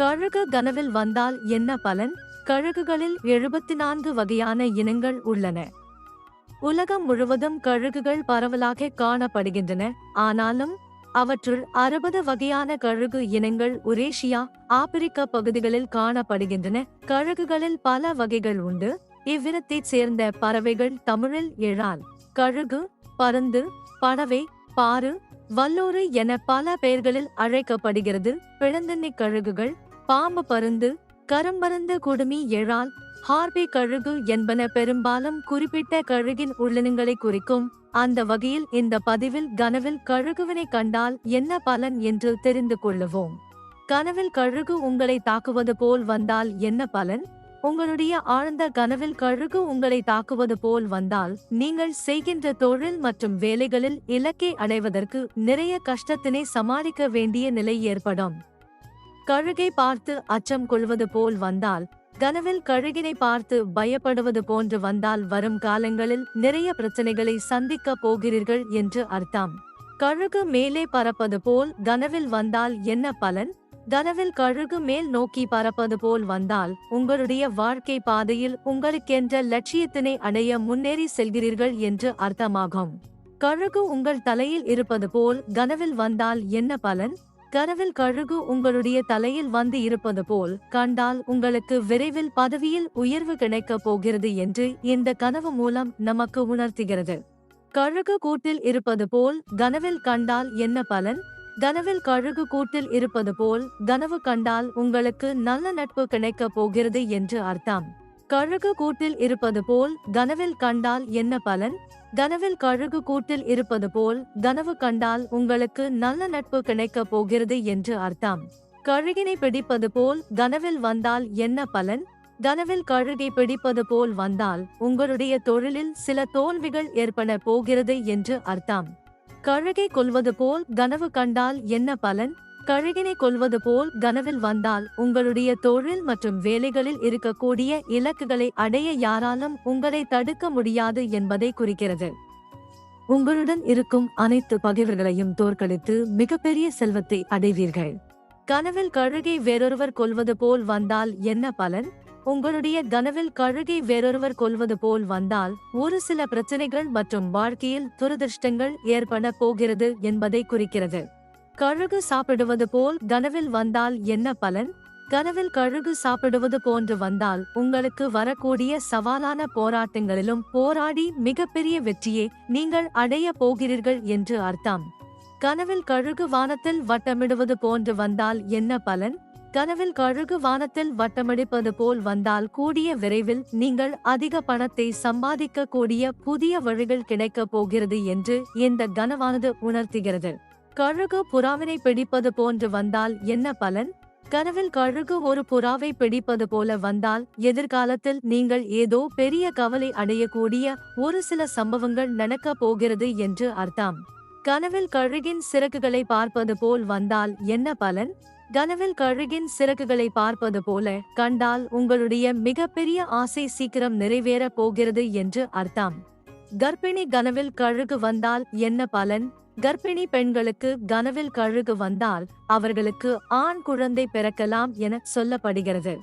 கழுகு கனவில் வந்தால் என்ன பலன்? கழுகுகளில் எழுபத்தி நான்கு வகையான இனங்கள் உள்ளன. உலகம் முழுவதும் கழுகுகள் பரவலாக காணப்படுகின்றன. ஆனாலும் அவற்றுள் அறுபது வகையான கழுகு இனங்கள் உரேஷியா ஆப்பிரிக்க பகுதிகளில் காணப்படுகின்றன. கழுகுகளில் பல வகைகள் உண்டு. இவ்வினத்தைச் சேர்ந்த பறவைகள் தமிழில் எழால். கழுகு பருந்து பறவை பாரு வல்லூறு என பல பெயர்களில் அழைக்கப்படுகிறது. பிழந்தண்ணி கழுகுகள் பாம்பு பருந்து கரும்பருந்து குடுமி எழால் ஹார்பி கழுகு என்பன பெரும்பாலும் குறிப்பிட்ட கழுகின் உள்ளினங்களை குறிக்கும். அந்த வகையில் இந்த பதிவில் கனவில் கழுகுவினை கண்டால் என்ன பலன் என்று தெரிந்து கொள்ளுவோம். கனவில் கழுகு உங்களை தாக்குவது போல் வந்தால் என்ன பலன்? உங்களுடைய ஆழ்ந்த கனவில் கழுகு உங்களை தாக்குவது போல் வந்தால் நீங்கள் செய்கின்ற தொழில் மற்றும் வேலைகளில் இலக்கை அடைவதற்கு நிறைய கஷ்டத்தினை சமாளிக்க வேண்டிய நிலை ஏற்படும். கழுகை பார்த்து அச்சம் கொள்வது போல் வந்தால் கனவில் கழுகினை பார்த்து பயப்படுவது போன்று வந்தால் வரும் காலங்களில் நிறைய பிரச்சனைகளை சந்திக்க போகிறீர்கள் என்று அர்த்தம். கழுகு மேலே பறப்பது போல் கனவில் வந்தால் என்ன பலன்? கனவில் கழுகு மேல் நோக்கி பறப்பது போல் வந்தால் உங்களுடைய வாழ்க்கை பாதையில் உங்களுக்கென்ற லட்சியத்தினை அடைய முன்னேறி செல்கிறீர்கள் என்று அர்த்தமாகும். கழுகு உங்கள் தலையில் இருப்பது போல் கனவில் வந்தால் என்ன பலன்? கனவில் கழுகு உங்களுடைய தலையில் வந்து இருப்பது போல் கண்டால் உங்களுக்கு விரைவில் பதவியில் உயர்வு கிடைக்கப் போகிறது என்று இந்த கனவு மூலம் நமக்கு உணர்த்துகிறது. கழுகு கூட்டில் இருப்பது போல் கனவில் கண்டால் என்ன பலன்? கனவில் கழுகு கூட்டில் இருப்பது போல் கனவு கண்டால் உங்களுக்கு நல்ல நட்பு கிடைக்கப் போகிறது என்று அர்த்தம். கழுகு கூட்டில் இருப்பது போல் கனவில் கண்டால் என்ன பலன்? கனவில் கழுகு கூட்டில் இருப்பது போல் கனவு கண்டால் உங்களுக்கு நல்ல நட்பு கிடைக்கப் போகிறது என்று அர்த்தம். கழுகினை பிடிப்பது போல் கனவில் வந்தால் என்ன பலன்? கனவில் கழுகை பிடிப்பது போல் வந்தால் உங்களுடைய தொழிலில் சில தோல்விகள் ஏற்பட போகிறது என்று அர்த்தம். கழுகை கொல்வது போல் கனவு கண்டால் என்ன பலன்? கழுகினை கொல்வது போல் கனவில் வந்தால் உங்களுடைய தொழில் மற்றும் வேலைகளில் இருக்கக்கூடிய இலக்குகளை அடைய யாராலும் உங்களை தடுக்க முடியாது என்பதை குறிக்கிறது. உங்களுடன் இருக்கும் அனைத்து பகைவர்களையும் தோற்கடித்து மிகப்பெரிய செல்வத்தை அடைவீர்கள். கனவில் கழுகை வேறொருவர் கொல்வது போல் வந்தால் என்ன பலன்? உங்களுடைய கனவில் கழுகை வேறொருவர் கொல்வது போல் வந்தால் ஒரு சில பிரச்சனைகள் மற்றும் வாழ்க்கையில் துரதிர்ஷ்டங்கள் ஏற்பட போகிறது என்பதை குறிக்கிறது. கழுகு சாப்பிடுவது போல் கனவில் வந்தால் என்ன பலன்? கனவில் கழுகு சாப்பிடுவது போன்று வந்தால் உங்களுக்கு வரக்கூடிய சவாலான போராட்டங்களிலும் போராடி மிகப்பெரிய வெற்றியை நீங்கள் அடைய போகிறீர்கள் என்று அர்த்தம். கனவில் கழுகு வானத்தில் வட்டமிடுவது போன்று வந்தால் என்ன பலன்? கனவில் கழுகு வானத்தில் வட்டமடிப்பது போல் வந்தால் கூடிய விரைவில் நீங்கள் அதிக பணத்தை சம்பாதிக்க கூடிய புதிய வழிகள் கிடைக்கப் போகிறது என்று இந்த கனவானது உணர்த்துகிறது. கழுகு புறாவினை பிடிப்பது போன்று வந்தால் என்ன பலன்? கனவில் கழுகு ஒரு புறாவை பிடிப்பது போல வந்தால் எதிர்காலத்தில் நீங்கள் ஏதோ பெரிய கவலை அடையக்கூடிய ஒரு சில சம்பவங்கள் நடக்கப் போகிறது என்று அர்த்தம். கனவில் கழுகின் சிறகுகளை பார்ப்பது போல் வந்தால் என்ன பலன்? கனவில் கழுகின் சிறகுகளை பார்ப்பது போல கண்டால் உங்களுடைய மிகப்பெரிய ஆசை சீக்கிரம் நிறைவேறப் போகிறது என்று அர்த்தம். கர்ப்பிணி கனவில் கழுகு வந்தால் என்ன பலன்? கர்ப்பிணி பெண்களுக்கு கனவில் கழுகு வந்தால் அவர்களுக்கு ஆண் குழந்தை பிறக்கலாம் என சொல்லப்படுகிறது.